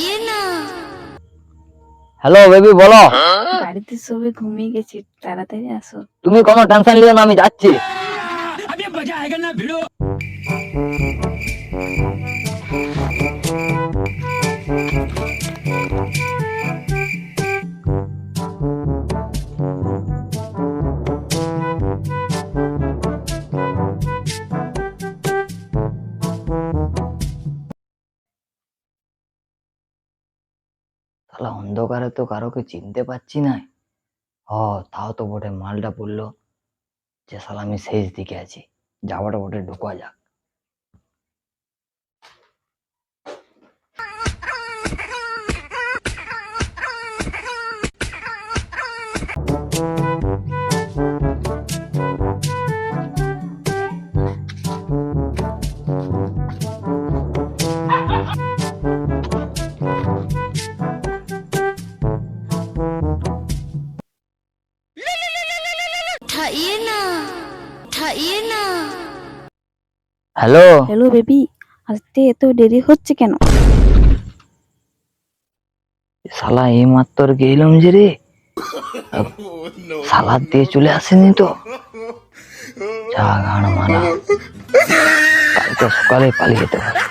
ইয়ে hello baby বলো। বাড়িতে সবে ঘুমিয়ে গেছি তাড়াতাড়ি আসো। তুমি কোনো টেনশন নিও না আমি যাচ্ছি। আমি মজা আएगा না ভিড়ো। শালা অন্ধকারে তো কারোকে চিনতে পারছি না। হ তাও তো বটে, মালটা পড়ল যে শালা আমি শেষ দিকে আছি, যাওয়াটা বটে, ঢোকা যাক। হ্যালো? হ্যালো বেবি এত দেরি হচ্ছে কেন? শালা এই মাত্র গেলাম যে রে। সালাদ দিয়ে চলে আসেনি তো। যা গান মানা কালকে সকালে পালিয়ে যেতে হবে।